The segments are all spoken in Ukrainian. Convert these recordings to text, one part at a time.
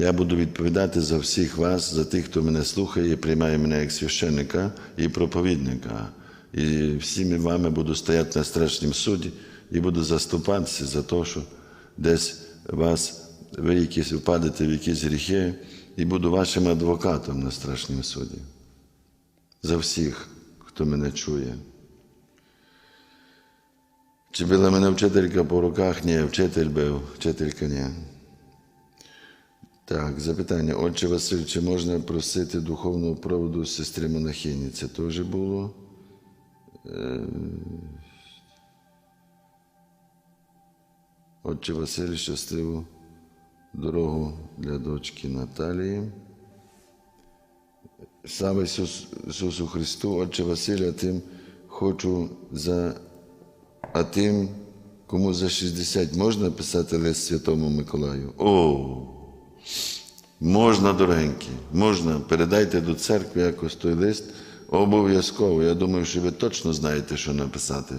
Я буду відповідати за всіх вас, за тих, хто мене слухає приймає мене як священника і проповідника. І всіми вами буду стояти на страшнім суді і буду заступатися за те, що десь вас, ви якісь впадете в якісь гріхи, і буду вашим адвокатом на страшнім суді. За всіх, хто мене чує. Чи била мене вчителька по руках? Ні, вчитель бив, вчителька ні. Так, запитання. Отче Василь, чи можна просити духовного проводу сестри монахині? Це теж було. Е, Отче Василь, щасливу дорогу для дочки Наталії. Слава Ісус, Ісусу Христу, Отче Василя, тим хочу за, а тим, кому за 60 можна писати лист Святому Миколаю? О! Можна, дорогенькі, можна. Передайте до церкви якось той лист. Обов'язково. Я думаю, що ви точно знаєте, що написати.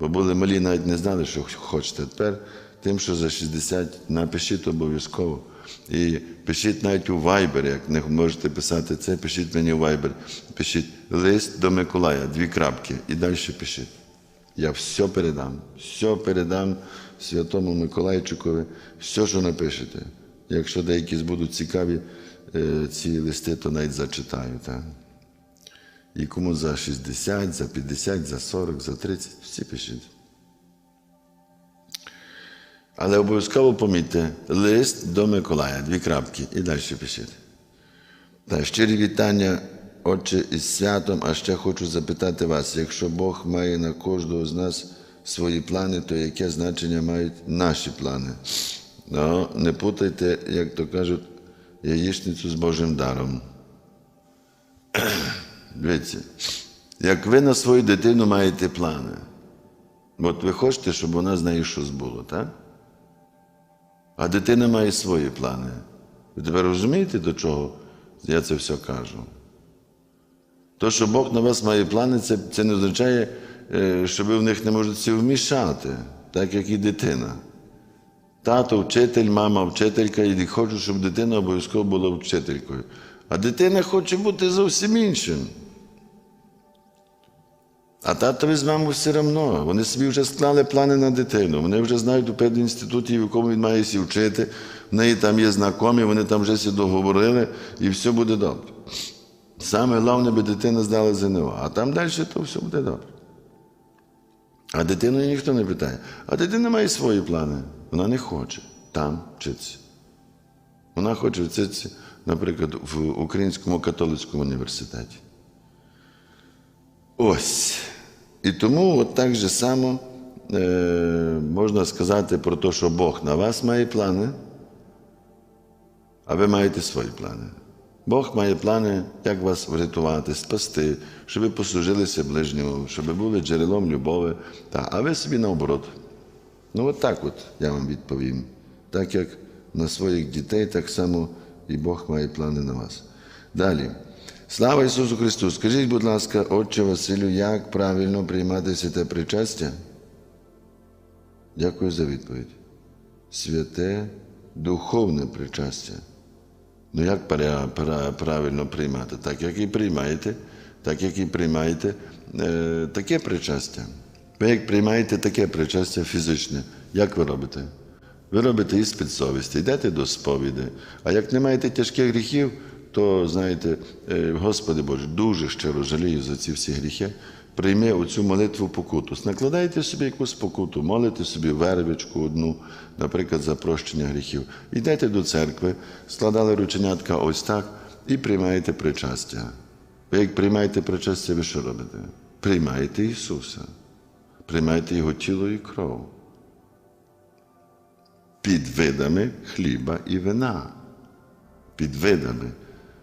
Бо були малі, навіть не знали, що хочете. Тепер тим, що за 60, напишіть обов'язково. І пишіть навіть у Viber, як не можете писати це, пишіть мені у Viber. Пишіть лист до Миколая, дві крапки, і далі пишіть. Я все передам, все передам Святому Миколайчикові, все, що напишете. Якщо деякі будуть цікаві е, ці листи, то навіть зачитаю. Так? І кому за 60, за 50, за 40, за 30, всі пишіть. Але обов'язково помітьте лист до Миколая, дві крапки, і далі пишіть. Так, щирі вітання, Отче, із святом, а ще хочу запитати вас, якщо Бог має на кожного з нас свої плани, то яке значення мають наші плани? Ну, не путайте, як то кажуть, яєчницю з Божим даром. Дивіться, як ви на свою дитину маєте плани, от ви хочете, щоб вона з нею щось було, так? А дитина має свої плани. Ви тепер розумієте, до чого я це все кажу? То, що Бог на вас має плани, це, це не означає, е, що ви в них не можете вмішати, так як і дитина. Тато, вчитель, мама, вчителька, і хочу, щоб дитина обов'язково була вчителькою. А дитина хоче бути зовсім іншим. А татові з мамою все одно. Вони собі вже склали плани на дитину. Вони вже знають у педінституті, в якому він має сі вчити. В неї там є знайомі, вони там вже сі договорили, і все буде добре. Саме головне, би дитина здала ЗНО, а там далі то все буде добре. А дитину ніхто не питає. А дитина має свої плани. Вона не хоче там вчитися. Вона хоче вчитися, наприклад, в Українському католицькому університеті. Ось. І тому от так же само е, можна сказати про те, що Бог на вас має плани, а ви маєте свої плани. Бог має плани, як вас врятувати, спасти, щоб ви послужилися ближньому, щоб ви були джерелом любові, та, а ви собі наоборот. Ну, от так от я вам відповім. Так як на своїх дітей, так само і Бог має плани на вас. Далі. Слава Ісусу Христу! Скажіть, будь ласка, Отче Василю, як правильно приймати святе причастя? Дякую за відповідь. Святе духовне причастя. Ну як правильно приймати? Так, як і приймаєте, так як і приймаєте е, таке причастя. Ви як приймаєте таке причастя фізичне, як ви робите? Ви робите іспит совісті, йдете до сповіді. А як не маєте тяжких гріхів, то знаєте, е, Господи Боже, дуже щиро жалію за ці всі гріхи. Прийми оцю молитву покуту. Накладайте собі якусь покуту, молите собі вервичку одну, наприклад, за прощення гріхів. Йдете до церкви, складали рученятка ось так і приймаєте причастя. Ви як приймаєте причастя, ви що робите? Приймаєте Ісуса, приймаєте Його тіло і кров під видами хліба і вина. Під видами.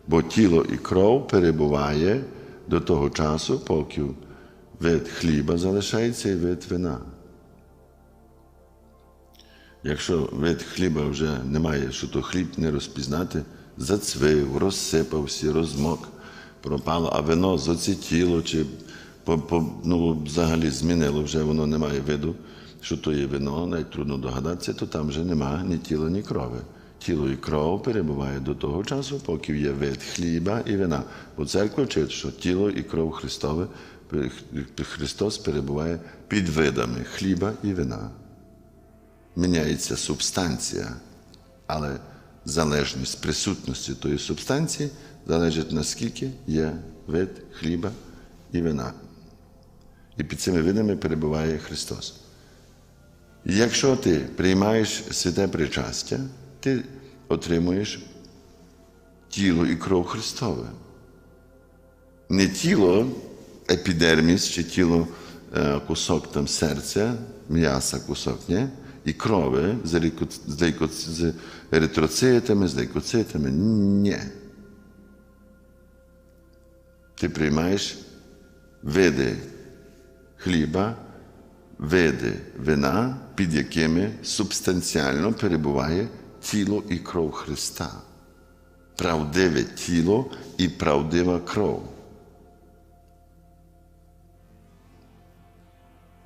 Бо тіло і кров перебуває до того часу, поки вид хліба залишається і вид вина. Якщо вид хліба вже немає, що то хліб не розпізнати, зацвив, розсипався, розмок, пропало, а вино зоцітіло чи по, по, ну, взагалі змінило, вже воно не має виду, що то є вино, навіть трудно догадатися, то там вже немає ні тіла, ні крови. тіло і кров перебуває до того часу, поки є вид хліба і вина. Бо церква вчить, що тіло і кров Христове, Христос перебуває під видами хліба і вина. Міняється субстанція, але залежність присутності тої субстанції залежить наскільки є вид хліба і вина. І під цими видами перебуває Христос. Якщо ти приймаєш святе причастя, ти отримуєш тіло і кров Христове. Не тіло епідерміс чи тіло е, кусок там серця, м'яса кусок, ні? і крови з еритроцитами, з лейкоцитами. Ні. Ти приймаєш види хліба, види вина, під якими субстанціально перебуває тіло і кров Христа. Правдиве тіло і правдива кров.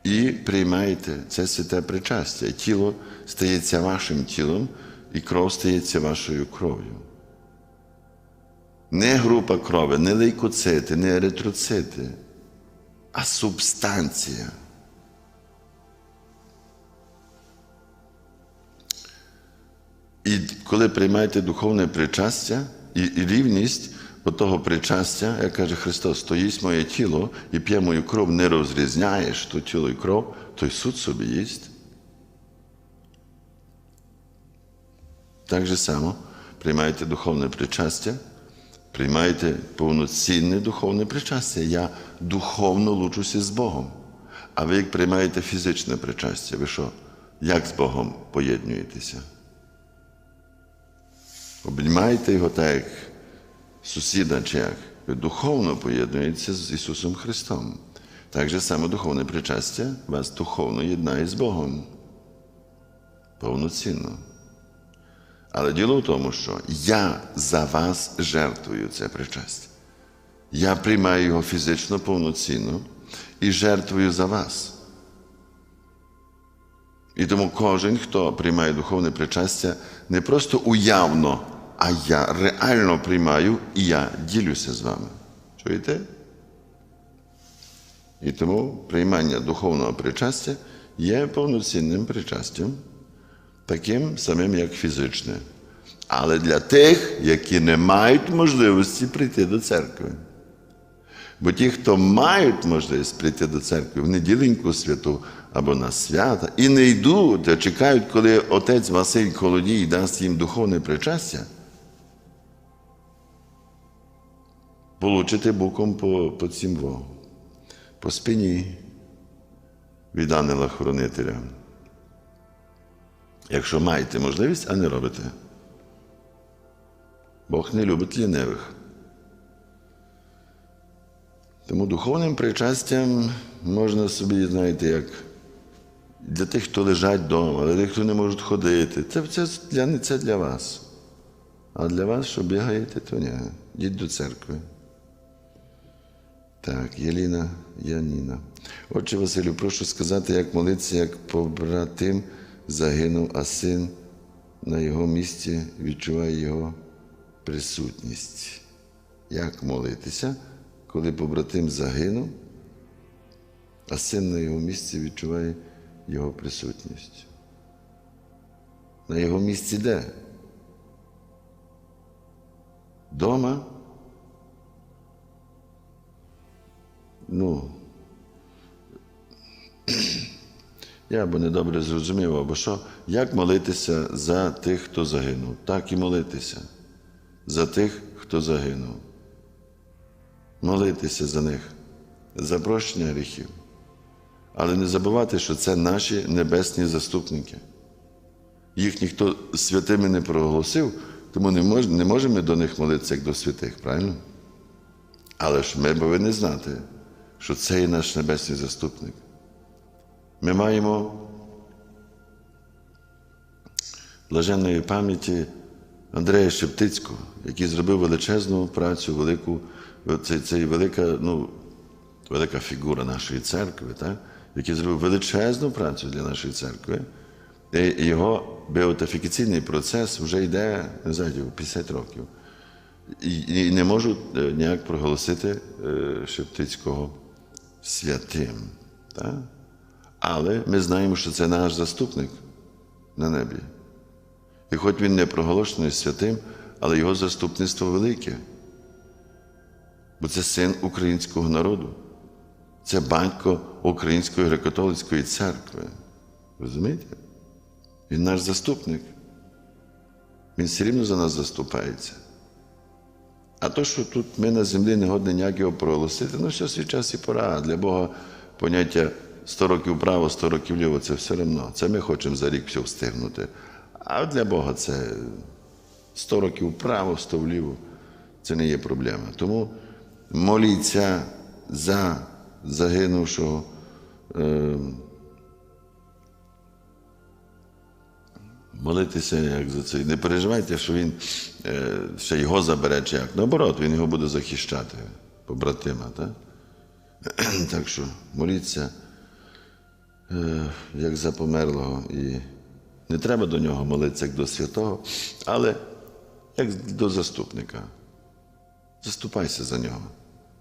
І приймаєте це святе причастя. Тіло стається вашим тілом, і кров стається вашою кров'ю. Не група крови, не лейкоцити, не еритроцити, а субстанція. І коли приймаєте духовне причастя і, рівність того причастя, як каже Христос, то їсть моє тіло і п'є мою кров, не розрізняєш то тіло і кров, той суд собі їсть. Так же само приймаєте духовне причастя, приймаєте повноцінне духовне причастя. Я духовно лучуся з Богом. А ви як приймаєте фізичне причастя, ви що? Як з Богом поєднуєтеся? Обнімаєте його так, як сусіда чи як. Ви духовно поєднуєтеся з Ісусом Христом. Так же саме духовне причастя вас духовно єднає з Богом. Повноцінно. Але діло в тому, що я за вас жертвую це причастя. Я приймаю його фізично повноцінно і жертвую за вас. І тому кожен, хто приймає духовне причастя, не просто уявно, а я реально приймаю і я ділюся з вами. Чуєте? І тому приймання духовного причастя є повноцінним причастям, таким самим, як фізичне. Але для тих, які не мають можливості прийти до церкви. Бо ті, хто мають можливість прийти до церкви в неділеньку святу або на свята, і не йдуть, а чекають, коли отець Василь Колодій дасть їм духовне причастя, получите буком по, по цім во, по спині від ангела-хоронителя. Якщо маєте можливість, а не робите. Бог не любить лінивих. Тому духовним причастям можна собі, знаєте, як для тих, хто лежать вдома, для тих, хто не можуть ходити. Це, це, для, це для вас. А для вас, що бігаєте, то ні. Йдіть до церкви. Так, Єліна Яніна. Отче Василю, прошу сказати, як молитися, як побратим загинув, а син на його місці відчуває його присутність. Як молитися, коли побратим загинув, а син на його місці відчуває його присутність? На його місці де? Дома? Ну, я або недобре зрозумів, або що, як молитися за тих, хто загинув, так і молитися за тих, хто загинув. Молитися за них, за прощення гріхів. Але не забувати, що це наші небесні заступники. Їх ніхто святими не проголосив, тому не, мож, не можемо до них молитися як до святих, правильно? Але ж ми повинні знати, що це є наш небесний заступник. Ми маємо блаженної пам'яті Андрея Шептицького, який зробив величезну працю, велику, це, це велика, ну, велика фігура нашої церкви, так? який зробив величезну працю для нашої церкви І його беатифікаційний процес вже йде, не знаю, 50 років. І, не можу ніяк проголосити Шептицького святим. Так? Але ми знаємо, що це наш заступник на небі. І хоч він не проголошений святим, але його заступництво велике. Бо це син українського народу. Це батько Української греко-католицької церкви. Розумієте? Він наш заступник. Він все рівно за нас заступається. А то, що тут ми на землі не годні ніяк його проголосити, ну що свій час і пора. Для Бога поняття 100 років вправо, 100 років вліво це все одно. Це ми хочемо за рік все встигнути. А для Бога це 100 років вправо, 100 вліво. Це не є проблема. Тому моліться за загинувшого. Е, молитися як за це. Не переживайте, що він ще його забере чи як. Наоборот, він його буде захищати, побратима. Так, так що моліться, як за померлого. І не треба до нього молитися як до святого, але як до заступника. Заступайся за нього.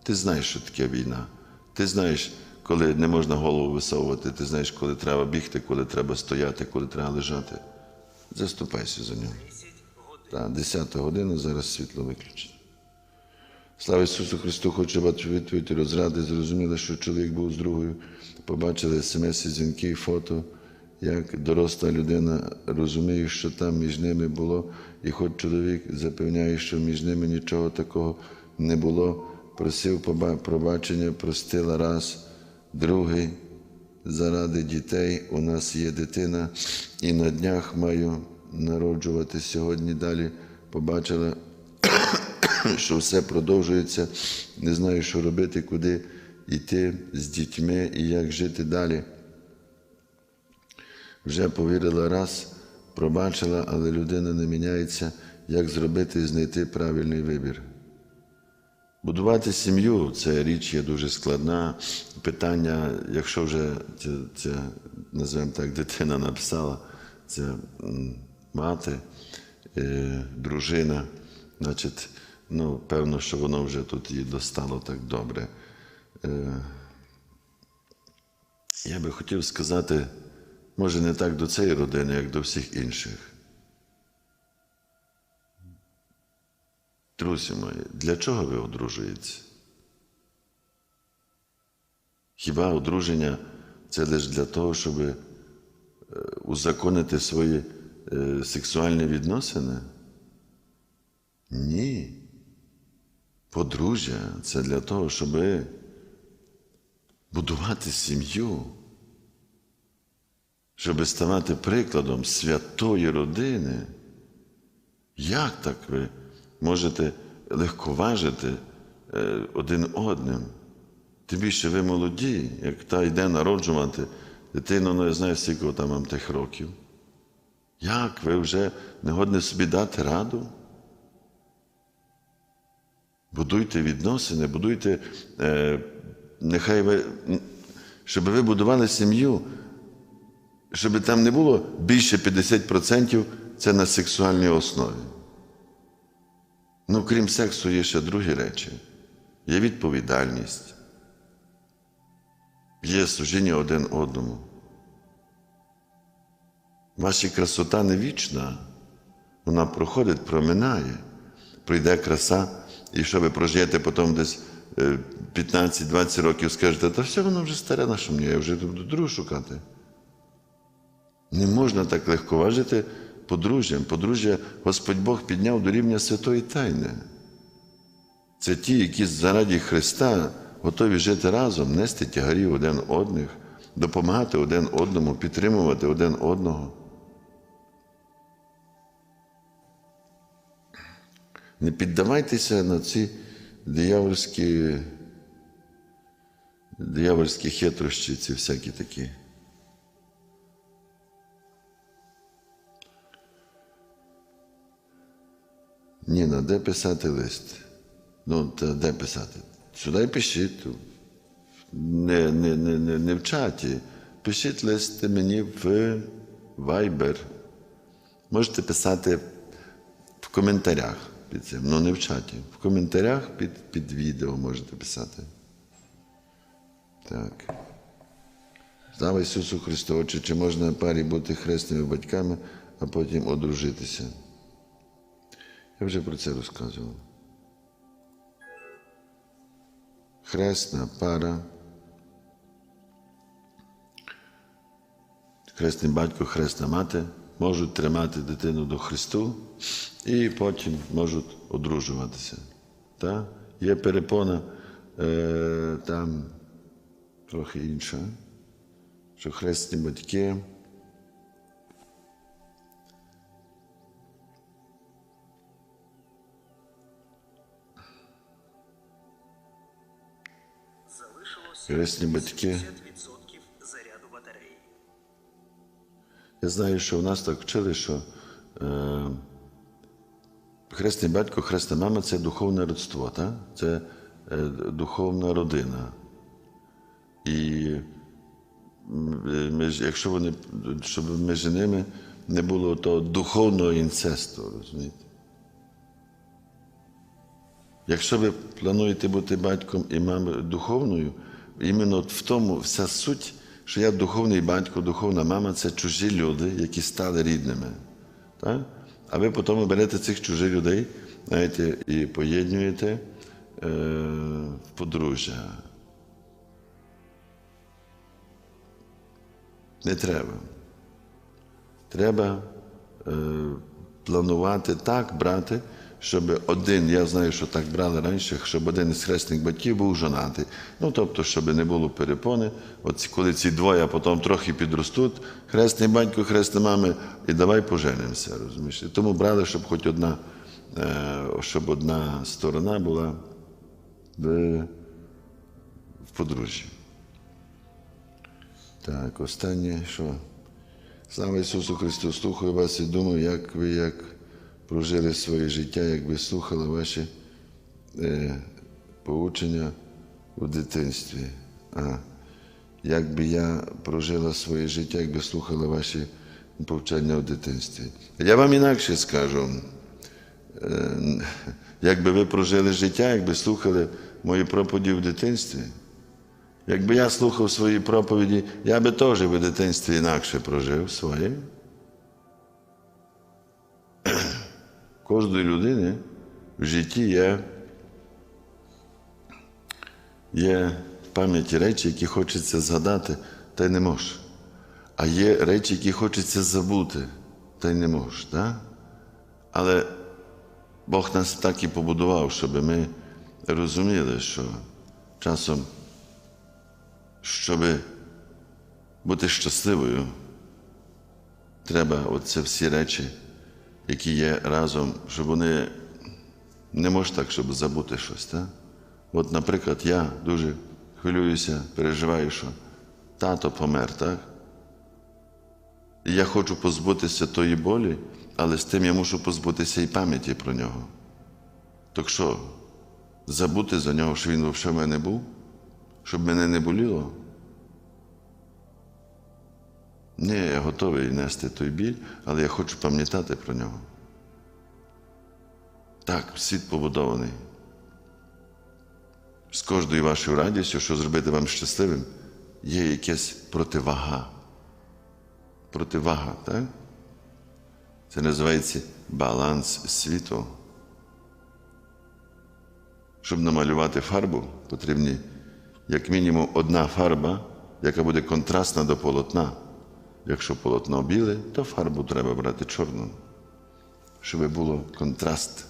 Ти знаєш, що таке війна. Ти знаєш, коли не можна голову висовувати, ти знаєш, коли треба бігти, коли треба стояти, коли треба лежати. Заступайся за нього. Так, 10 година, зараз світло виключено. Слава Ісусу Христу, хочу бачити відповідь розради. Зрозуміли, що чоловік був з другою. Побачили смс, дзвінки, фото. Як доросла людина розуміє, що там між ними було, і хоч чоловік запевняє, що між ними нічого такого не було, просив пробачення, простила раз, другий. Заради дітей у нас є дитина, і на днях маю народжувати сьогодні. Далі побачила, що все продовжується. Не знаю, що робити, куди йти з дітьми і як жити далі. Вже повірила раз, пробачила, але людина не міняється, як зробити і знайти правильний вибір. Будувати сім'ю це річ є дуже складна. Питання, якщо вже це, це називаємо так, дитина написала, це мати, е, дружина, значить, ну, певно, що воно вже тут їй достало так добре. Е, я би хотів сказати, може, не так до цієї родини, як до всіх інших. Друзі мої, для чого ви одружуєтеся? Хіба одруження це лише для того, щоб е, узаконити свої е, сексуальні відносини? Ні. Подружжя це для того, щоб будувати сім'ю, щоб ставати прикладом святої родини. Як так ви можете легковажити е, один одним? Тим більше ви молоді, як та йде народжувати дитину, ну я знаю, скільки там вам тих років. Як ви вже не годні собі дати раду? Будуйте відносини, будуйте, е, нехай ви, щоб ви будували сім'ю, щоб там не було більше 50% це на сексуальній основі. Ну, крім сексу, є ще другі речі. Є відповідальність, є служіння один одному. Ваша красота не вічна, вона проходить, проминає. Прийде краса, і що ви прожиєте потім десь е, 15-20 років, скажете, та все воно вже старе на що мені, я вже буду другу шукати. Не можна так легковажити подружжям. Подружжя Господь Бог підняв до рівня святої тайни. Це ті, які заради Христа готові жити разом, нести тягарі один одних, допомагати один одному, підтримувати один одного. Не піддавайтеся на ці диявольські, диявольські хитрощі, ці всякі такі. Ніна, де писати лист? Ну, та де писати? Сюди пишіть. Не, не, не, не, не в чаті. Пишіть лист мені в Viber. Можете писати в коментарях під цим, ну не в чаті. В коментарях під, під відео можете писати. Так. Слава Ісусу Христу, Отче, чи можна парі бути хресними батьками, а потім одружитися? Я вже про це розказував. Хресна пара. Хресний батько, хресна мати можуть тримати дитину до Христу і потім можуть одружуватися. Та? Є перепона е, там трохи інша, що хресні батьки. Залишилося Хресні батьки. 80% заряду батареї. Я знаю, що в нас так вчили, що е, хресний батько, хресна мама це духовне родство, так? це е, духовна родина. І м, між, якщо вони, щоб між ними не було того духовного інцесту, розумієте? Якщо ви плануєте бути батьком і мамою духовною, іменно в тому вся суть, що я духовний батько, духовна мама це чужі люди, які стали рідними. Так? А ви потім берете цих чужих людей знаєте, і поєднуєте е, в подружжя. Не треба. Треба е, планувати так брати, щоб один, я знаю, що так брали раніше, щоб один із хресних батьків був жонатий. Ну, тобто, щоб не було перепони. От коли ці двоє потім трохи підростуть, хресний батько, хресна мами, і давай поженимося, розумієш? І тому брали, щоб хоч одна, е, щоб одна сторона була в, в подружжі. Так, останнє, що? Слава Ісусу Христу, слухаю вас і думаю, як ви як прожили своє життя, як ви слухали ваші е, поучення у дитинстві. А, як би я прожила своє життя, якби слухала ваші повчання у дитинстві. Я вам інакше скажу, е, якби ви прожили життя, якби слухали мої проповіді в дитинстві. Якби я слухав свої проповіді, я би теж в дитинстві інакше прожив своє. Кожної людини в житті є, є в пам'яті речі, які хочеться згадати, та й не можеш. А є речі, які хочеться забути, та й не можеш. Так? Але Бог нас так і побудував, щоб ми розуміли, що часом щоб бути щасливою, треба оце всі речі, які є разом, щоб вони не може так, щоб забути щось. Так? От, наприклад, я дуже хвилююся, переживаю, що тато помер, так? І я хочу позбутися тої болі, але з тим я мушу позбутися і пам'яті про нього. Так що, забути за нього, що він взагалі в мене був? щоб мене не боліло. Я готовий нести той біль, але я хочу пам'ятати про нього. Так, світ побудований. З кожною вашою радістю, що зробити вам щасливим, є якась противага. Противага, так? Це називається баланс світу. Щоб намалювати фарбу, потрібні як мінімум одна фарба, яка буде контрастна до полотна. Якщо полотно біле, то фарбу треба брати чорну, щоб було контраст.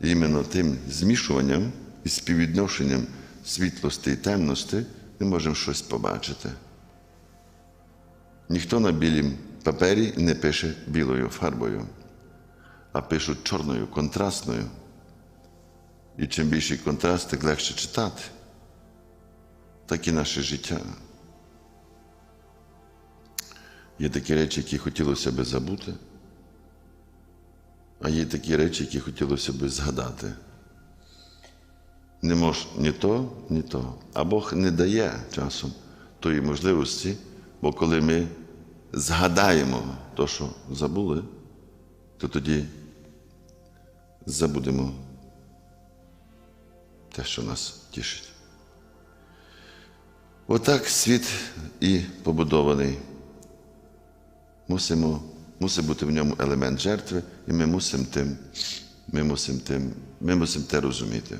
Іменно тим змішуванням і співвідношенням світлості і темності ми можемо щось побачити. Ніхто на білім папері не пише білою фарбою, а пишуть чорною, контрастною. І чим більший контраст, тим легше читати так і наше життя. Є такі речі, які хотілося би забути, а є такі речі, які хотілося би згадати. Не мож ні то, ні то. А Бог не дає часом тої можливості, бо коли ми згадаємо то, що забули, то тоді забудемо те, що нас тішить. Отак світ і побудований. Мусимо, мусить бути в ньому елемент жертви, і ми мусимо тим, ми мусимо тим, ми мусимо те розуміти.